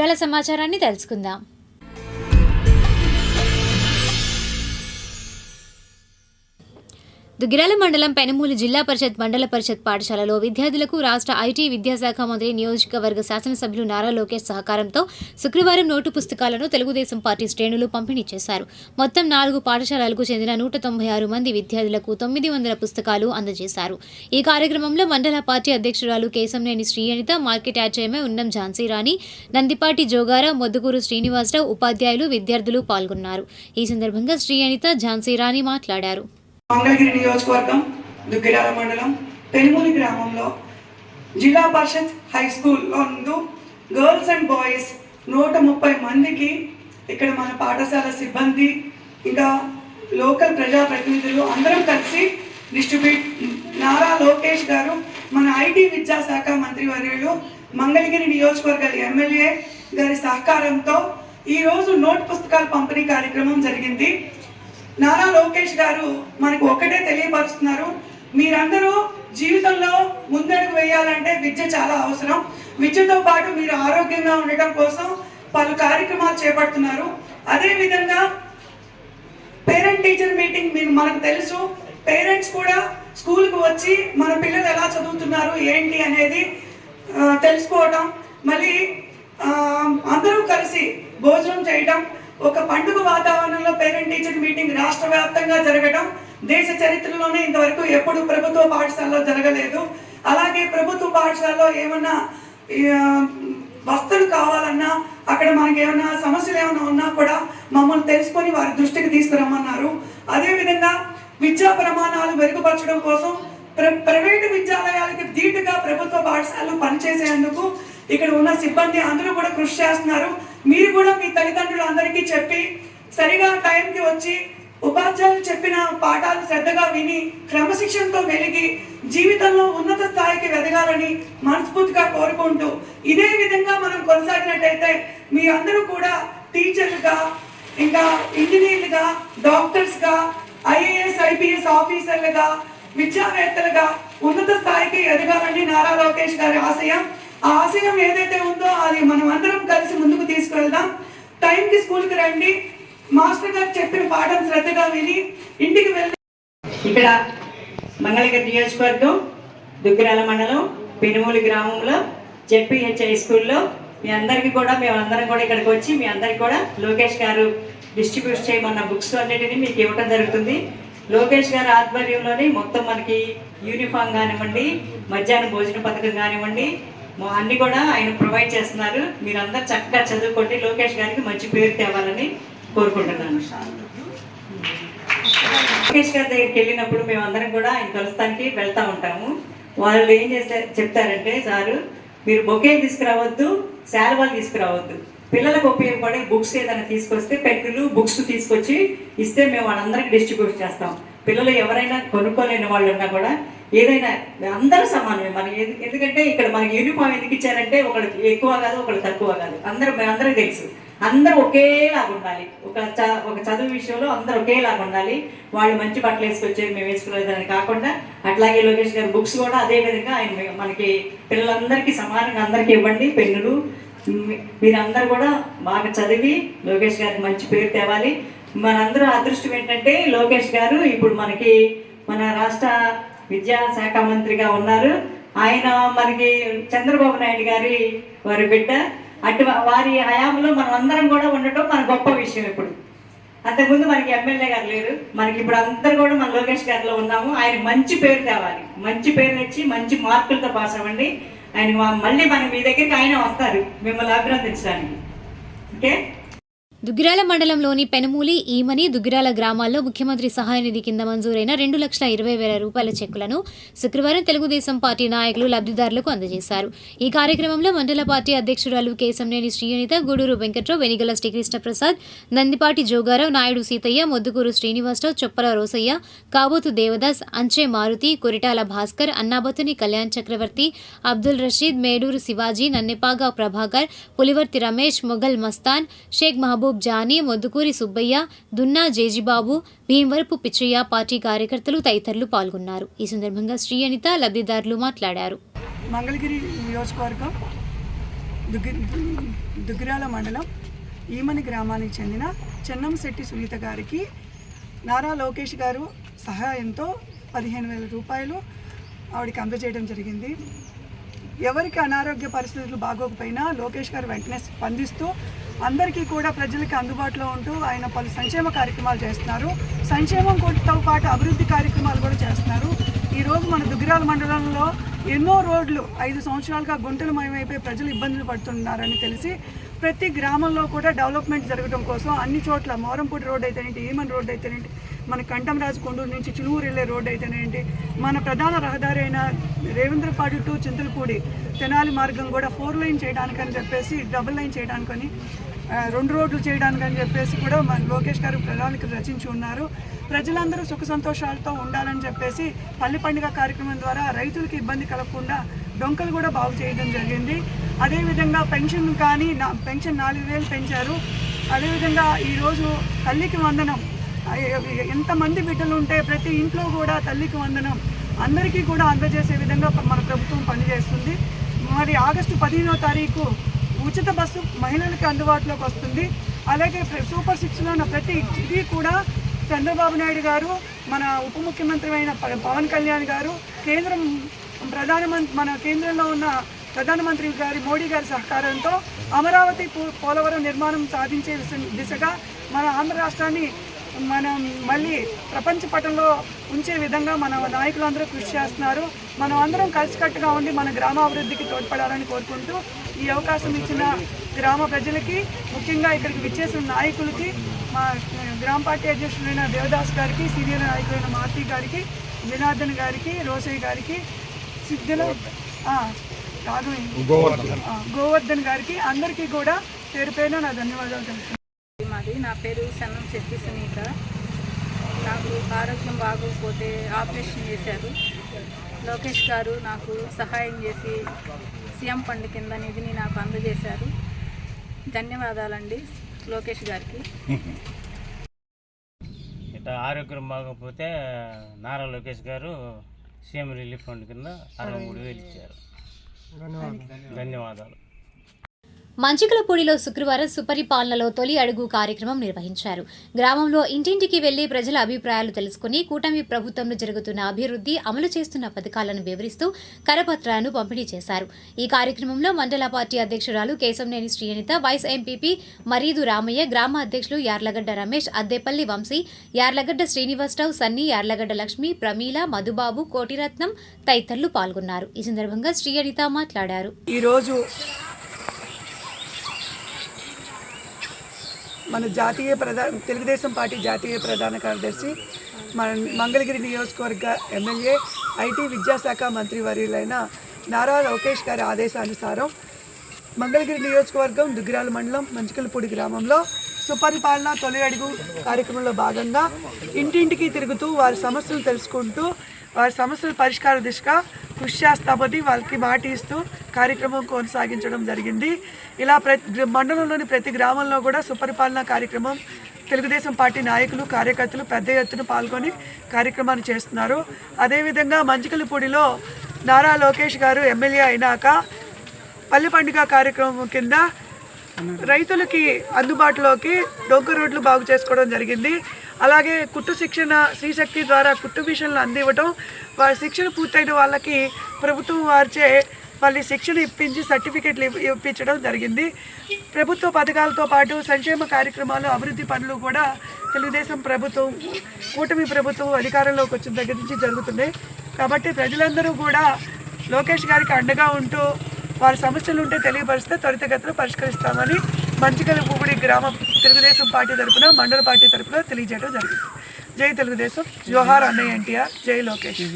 వివరాల సమాచారాన్ని తెలుసుకుందాం. దుగ్గిరాల మండలం పెనుమూలు జిల్లా పరిషత్ మండల పరిషత్ పాఠశాలలో విద్యార్థులకు రాష్ట్ర ఐటీ విద్యాశాఖ మంత్రి నియోజకవర్గ శాసనసభ్యులు నారా లోకేష్ సహకారంతో శుక్రవారం నోటు పుస్తకాలను తెలుగుదేశం పార్టీ శ్రేణులు పంపిణీ చేశారు. మొత్తం నాలుగు పాఠశాలలకు చెందిన నూట తొంభై ఆరు మంది విద్యార్థులకు తొమ్మిది వందల పుస్తకాలు అందజేశారు. ఈ కార్యక్రమంలో మండల పార్టీ అధ్యక్షురాలు కేశంనేని శ్రీయనిత మార్కెట్ యాచయమే ఉన్నం ఝాన్సీ రాణి నందిపాటి జోగారా మొద్దుకూరు శ్రీనివాసరావు ఉపాధ్యాయులు విద్యార్థులు పాల్గొన్నారు. ఈ సందర్భంగా శ్రీయనిత ఝాన్సీ రాణి మాట్లాడారు. మంగళగిరి నియోజకవర్గం దుగ్గిరాల మండలం పెనుమూలి గ్రామంలో జిల్లా పరిషత్ హై స్కూల్లో నందు గర్ల్స్ అండ్ బాయ్స్ నూట ముప్పై మందికి ఇక్కడ మన పాఠశాల సిబ్బంది ఇంకా లోకల్ ప్రజాప్రతినిధులు అందరం కలిసి డిస్ట్రిబ్యూట్ నారా లోకేష్ గారు మన ఐటీ విద్యాశాఖ మంత్రి వర్యులు మంగళగిరి నియోజకవర్గ ఎమ్మెల్యే గారి సహకారంతో ఈరోజు నోట్ పుస్తకాల పంపిణీ కార్యక్రమం జరిగింది. నారా లోకేష్ గారు మనకు ఒకటే తెలియపరుస్తున్నారు. మీరందరూ జీవితంలో ముందడుగు వేయాలంటే విద్య చాలా అవసరం. విద్యతో పాటు మీరు ఆరోగ్యంగా ఉండటం కోసం పలు కార్యక్రమాలు చేపడుతున్నారు. అదేవిధంగా పేరెంట్ టీచర్ మీటింగ్ మీరు మనకు తెలుసు. పేరెంట్స్ కూడా స్కూల్కి వచ్చి మన పిల్లలు ఎలా చదువుతున్నారు ఏంటి అనేది తెలుసుకోవటం. మళ్ళీ అందరూ కలిసి భోజనం చేయటం. ఒక పండుగ వాతావరణంలో పేరెంట్ టీచర్ మీటింగ్ రాష్ట్ర వ్యాప్తంగా జరగడం దేశ చరిత్రలోనే ఇంతవరకు ఎప్పుడు ప్రభుత్వ పాఠశాలలో జరగలేదు. అలాగే ప్రభుత్వ పాఠశాలలో ఏమన్నా వస్తువులు కావాలన్నా అక్కడ మనకి ఏమైనా సమస్యలు ఏమైనా ఉన్నా కూడా మమ్మల్ని తెలుసుకొని వారి దృష్టికి తీసుకురమ్మన్నారు. అదేవిధంగా విద్యా ప్రమాణాలు మెరుగుపరచడం కోసం ప్ర ప్రైవేటు విద్యాలయాలకి ధీటుగా ప్రభుత్వ పాఠశాలలు పనిచేసేందుకు ఇక్కడ ఉన్న సిబ్బంది అందరూ కూడా కృషి చేస్తున్నారు. మీరు కూడా మీ తల్లిదండ్రులందరికీ చెప్పి సరిగా టైంకి వచ్చి ఉపాధ్యాయులు చెప్పిన పాఠాలు శ్రద్ధగా విని క్రమశిక్షణతో మెలిగి జీవితంలో ఉన్నత స్థాయికి ఎదగాలని మనస్ఫూర్తిగా కోరుకుంటూ ఇదే విధంగా మనం కొనసాగినట్టయితే మీ అందరూ కూడా టీచర్లుగా ఇంకా ఇంజనీర్లుగా డాక్టర్స్గా ఐఏఎస్ ఐపీఎస్ ఆఫీసర్లుగా విద్యావేత్తలుగా ఉన్నత స్థాయికి ఎదగాలని నారా లోకేష్ గారి ఆశయం. ఆ ఆశయం ఏదైతే ఉందో అది మనం అందరం టైంకి స్కూల్కి రండి. మాస్టర్ గారు చెప్పిన పాఠం శ్రద్ధగా విని ఇంటికి వెళ్ళి ఇక్కడ మంగళగిరి నియోజకవర్గం దుగ్గిరాల మండలం పెనుమూలి గ్రామంలో జెడ్పీహెచ్ హై స్కూల్లో మీ అందరికీ కూడా మేము అందరం కూడా ఇక్కడికి వచ్చి మీ అందరికీ కూడా లోకేష్ గారు డిస్ట్రిబ్యూట్ చేయమన్న బుక్స్ అన్నిటిని మీకు ఇవ్వటం జరుగుతుంది. లోకేష్ గారి ఆధ్వర్యంలోనే మొత్తం మనకి యూనిఫామ్ కానివ్వండి మధ్యాహ్న భోజన పథకం కానివ్వండి అన్ని కూడా ఆయన ప్రొవైడ్ చేస్తున్నారు. మీరందరూ చక్కగా చదువుకోండి. లోకేష్ గారికి మంచి పేరు తేవాలని కోరుకుంటున్నాను. లోకేష్ గారి దగ్గరికి వెళ్ళినప్పుడు మేము కూడా ఆయన కలుస్తానికి వెళ్తా ఉంటాము. వాళ్ళు ఏం చేస్తే చెప్తారంటే సారు మీరు బొకే తీసుకురావద్దు శాల్వాలు తీసుకురావద్దు. పిల్లలకు ఉపయోగపడే బుక్స్ ఏదైనా తీసుకొస్తే పెన్నులు బుక్స్ తీసుకొచ్చి ఇస్తే మేము వాళ్ళందరికీ డిస్ట్రిబ్యూట్ చేస్తాం. పిల్లలు ఎవరైనా కొనుక్కోలేని వాళ్ళు ఉన్నా కూడా ఏదైనా అందరూ సమానమే. మనకి ఎందుకంటే ఇక్కడ మనకి యూనిఫామ్ ఎందుకు ఇచ్చారంటే ఒకరికి ఎక్కువ కాదు ఒకరికి తక్కువ కాదు. అందరూ అందరూ తెలుసు. అందరూ ఒకేలాగా ఉండాలి. ఒక చ ఒక చదువు విషయంలో అందరూ ఒకేలాగా ఉండాలి. వాళ్ళు మంచి బట్టలు వేసుకొచ్చేది మేము వేసుకోలేదని కాకుండా అట్లాగే లోకేష్ గారి బుక్స్ కూడా అదే విధంగా ఆయన మనకి పిల్లలందరికీ సమానంగా అందరికీ ఇవ్వండి పెన్నులు. మీరందరూ కూడా బాగా చదివి లోకేష్ గారికి మంచి పేరు తేవాలి. మనందరూ అదృష్టం ఏంటంటే లోకేష్ గారు ఇప్పుడు మనకి మన రాష్ట్ర విద్యాశాఖ మంత్రిగా ఉన్నారు. ఆయన మనకి చంద్రబాబు నాయుడు గారి వారి బిడ్డ. అటు వారి హయాంలో మనం అందరం కూడా ఉండటం మన గొప్ప విషయం ఇప్పుడు. అంతకుముందు మనకి ఎమ్మెల్యే గారు లేరు. మనకి ఇప్పుడు అందరు కూడా మన లోకేష్ గారిలో ఉన్నాము. ఆయన మంచి పేరు తేవాలి. మంచి పేరు తెచ్చి మంచి మార్కులతో పాస్ అవ్వండి. ఆయన మళ్ళీ మన మీ దగ్గరికి ఆయన వస్తారు మిమ్మల్ని అభినందించడానికి. ఓకే? దుగ్గిరాల మండలంలోని పెనుమూలి ఈమని దుగ్గిరాల గ్రామాల్లో ముఖ్యమంత్రి సహాయ నిధి కింద మంజూరైన రెండు లక్షల ఇరవై వేల రూపాయల చెక్కులను శుక్రవారం తెలుగుదేశం పార్టీ నాయకులు లబ్ధిదారులకు అందజేశారు. ఈ కార్యక్రమంలో మండల పార్టీ అధ్యక్షురాలు కేశంనేని శ్రీయనిత గూడూరు వెంకట్రావు వెనిగల శ్రీకృష్ణప్రసాద్ నందిపాటి జోగారావు నాయుడు సీతయ్య మొద్దుకూరు శ్రీనివాసరావు చొప్పల రోసయ్య కాబోతు దేవదాస్ అంచే మారుతి కొరిటాల భాస్కర్ అన్నాబతుని కళ్యాణ్ చక్రవర్తి అబ్దుల్ రషీద్ మేడూరు శివాజీ నన్నెపాగా ప్రభాకర్ పులివర్తి రమేష్ మొఘల్ మస్తాన్ షేక్ మహబూబ్ జానీ మొద్దుకూరి సుబ్బయ్య దున్నా జేజిబాబు భీమవరపు పిచ్చయ్య పార్టీ కార్యకర్తలు తదితరులు పాల్గొన్నారు. ఈ సందర్భంగా శ్రీ అనిత లబ్ధిదారులు మాట్లాడారు. మంగళగిరి నియోజకవర్గం దుగ్గిరాల మండలం ఈమని గ్రామానికి చెందిన చెన్నంశెట్టి సునీత గారికి నారా లోకేష్ గారు సహాయంతో పదిహేను వేల రూపాయలు ఆవిడకి అందజేయడం జరిగింది. ఎవరికి అనారోగ్య పరిస్థితులు బాగోకపోయినా లోకేష్ గారు వెంటనే స్పందిస్తూ అందరికీ కూడా ప్రజలకి అందుబాటులో ఉంటూ ఆయన పలు సంక్షేమ కార్యక్రమాలు చేస్తున్నారు. సంక్షేమం కోటితో పాటు అభివృద్ధి కార్యక్రమాలు కూడా చేస్తున్నారు. ఈరోజు మన దుగ్గిరాల మండలంలో ఎన్నో రోడ్లు ఐదు సంవత్సరాలుగా గుంటలు మయమైపోయి ప్రజలు ఇబ్బందులు పడుతున్నారని తెలిసి ప్రతి గ్రామంలో కూడా డెవలప్మెంట్ జరగడం కోసం అన్ని చోట్ల మోరంపూడి రోడ్ అయితేనేంటి ఏమన్ రోడ్ అయితేనేంటి మన కంఠంరాజు కొండూరు నుంచి చిలువూరు వెళ్ళే రోడ్ అయితేనేంటి మన ప్రధాన రహదారి అయిన రేవేంద్రపాడు టు చింతలపూడి తెనాలి మార్గం కూడా ఫోర్ లైన్ చేయడానికని చెప్పేసి డబుల్ లైన్ చేయడానికని రెండు రోడ్లు అని చెప్పేసి కూడా మన లోకేష్ గారు ప్రణాళిక రచించి ఉన్నారు. ప్రజలందరూ సుఖ సంతోషాలతో ఉండాలని చెప్పేసి పల్లి పండుగ కార్యక్రమం ద్వారా రైతులకు ఇబ్బంది కలగకుండా డొంకలు కూడా బాగు చేయడం జరిగింది. అదేవిధంగా పెన్షన్ కానీ నా పెన్షన్ నాలుగు వేలు పెంచారు. అదేవిధంగా ఈరోజు తల్లికి వందనం. ఎంతమంది బిడ్డలు ఉంటే ప్రతి ఇంట్లో కూడా తల్లికి వందనం. అందరికీ కూడా అందజేసే విధంగా మన ప్రభుత్వం పనిచేస్తుంది. మరి ఆగస్టు పదిహేనో తారీఖు ఉచిత బస్సు మహిళలకు అందుబాటులోకి వస్తుంది. అలాగే సూపర్ సిక్స్లో ఉన్న ప్రతి ఇది కూడా చంద్రబాబు నాయుడు గారు మన ఉప ముఖ్యమంత్రి అయిన ప- పవన్ కళ్యాణ్ గారు కేంద్రం ప్రధానమంత్రి మన కేంద్రంలో ఉన్న ప్రధానమంత్రి గారి మోడీ గారి సహకారంతో అమరావతి పోలవరం నిర్మాణం సాధించే దిశ- దిశగా మన ఆంధ్ర రాష్ట్రాన్ని మనం మళ్ళీ ప్రపంచ పటంలో ఉంచే విధంగా మన నాయకులందరూ కృషి చేస్తున్నారు. మనం అందరం కలిసికట్టుగా ఉండి మన గ్రామాభివృద్ధికి తోడ్పడాలని కోరుకుంటూ ఈ అవకాశం ఇచ్చిన గ్రామ ప్రజలకి ముఖ్యంగా ఇక్కడికి విచ్చేసిన నాయకులకి మా గ్రామ పార్టీ అధ్యక్షులైన దేవదాస్ గారికి సీనియర్ నాయకులైన మారుతి గారికి జనార్దన్ గారికి రోసయ్య గారికి సిద్ధుల గోవర్ధన్. గారికి అందరికీ కూడా పేరు పేరున నా ధన్యవాదాలు తెలుపుతున్నాను. మాది నా పేరు సన్నం శెట్టి సునీత. నాకు ఆరోగ్యం బాగోకపోతే ఆపరేషన్ చేశారు. లోకేష్ గారు నాకు సహాయం చేసి సీఎం ఫండ్ కింద నిధిని నాకు అందజేశారు. ధన్యవాదాలండి లోకేష్ గారికి. ఇట్లా ఆరోగ్యం బాగోకపోతే నారా లోకేష్ గారు సీఎం రిలీఫ్ ఫండ్ కింద అరవై మూడు వేలు ఇచ్చారు. ధన్యవాదాలు. మంచికలపూడిలో శుక్రవారం సుపరిపాలనలో తొలి అడుగు కార్యక్రమం నిర్వహించారు. గ్రామంలో ఇంటింటికి వెళ్ళి ప్రజల అభిప్రాయాలు తెలుసుకుని కూటమి ప్రభుత్వంలో జరుగుతున్న అభివృద్ధి అమలు చేస్తున్న పథకాలను వివరిస్తూ కరపత్రాలను పంపిణీ చేశారు. ఈ కార్యక్రమంలో మండల పార్టీ అధ్యక్షురాలు కేశంనేని శ్రీయనిత వైస్ ఎంపీపీ మరీదు రామయ్య గ్రామ అధ్యక్షులు యార్లగడ్డ రమేష్ అద్దేపల్లి వంశీ యార్లగడ్డ శ్రీనివాసరావు సన్నీ యార్లగడ్డ లక్ష్మి ప్రమీల మధుబాబు కోటిరత్నం తదితరులు పాల్గొన్నారు. ఈ సందర్భంగా శ్రీయనిత మాట్లాడారు. ఈరోజు మన జాతీయ ప్రధాన తెలుగుదేశం పార్టీ జాతీయ ప్రధాన కార్యదర్శి మన మంగళగిరి నియోజకవర్గ ఎమ్మెల్యే ఐటీ విద్యాశాఖ మంత్రి వర్యులైన నారా లోకేష్ గారి ఆదేశానుసారం మంగళగిరి నియోజకవర్గం దుగ్గిరాల మండలం మంచికలపూడి గ్రామంలో సుపరిపాలన తొలి అడుగు కార్యక్రమంలో భాగంగా ఇంటింటికి తిరుగుతూ వారి సమస్యలు తెలుసుకుంటూ వారి సమస్యల పరిష్కార దిశగా కృషి చేస్తామని వాళ్ళకి మాట ఇస్తూ కార్యక్రమం కొనసాగించడం జరిగింది. ఇలా ప్రతి మండలంలోని ప్రతి గ్రామంలో కూడా సుపరిపాలన కార్యక్రమం తెలుగుదేశం పార్టీ నాయకులు కార్యకర్తలు పెద్ద ఎత్తున పాల్గొని కార్యక్రమాన్ని చేస్తున్నారు. అదేవిధంగా మంచికలపూడిలో నారా లోకేష్ గారు ఎమ్మెల్యే అయినాక పల్లె పండుగ కార్యక్రమం కింద రైతులకి అందుబాటులోకి డొంక రోడ్లు బాగు చేసుకోవడం జరిగింది. అలాగే కుట్టు శిక్షణ శ్రీశక్తి ద్వారా కుట్టు మిషన్లు అందివ్వటం వారి శిక్షణ పూర్తయిన వాళ్ళకి ప్రభుత్వం వారిచే వాళ్ళని శిక్షణ ఇప్పించి సర్టిఫికెట్లు ఇప్పించడం జరిగింది. ప్రభుత్వ పథకాలతో పాటు సంక్షేమ కార్యక్రమాలు అభివృద్ధి పనులు కూడా తెలుగుదేశం ప్రభుత్వం కూటమి ప్రభుత్వం అధికారంలోకి వచ్చిన దగ్గర నుంచి జరుగుతున్నాయి. కాబట్టి ప్రజలందరూ కూడా లోకేష్ గారికి అండగా ఉంటూ వారి సమస్యలు ఉంటే తెలియపరిస్తే త్వరితగతిలో పరిష్కరిస్తామని మంచికల పువ్వుడి గ్రామ తెలుగుదేశం పార్టీ తరపున మండల పార్టీ తరపున తెలియజేయడం జరిగింది జై తెలుగుదేశం. జోహార్ అన్నయ్య ఎన్టీఆర్. జై లోకేష్.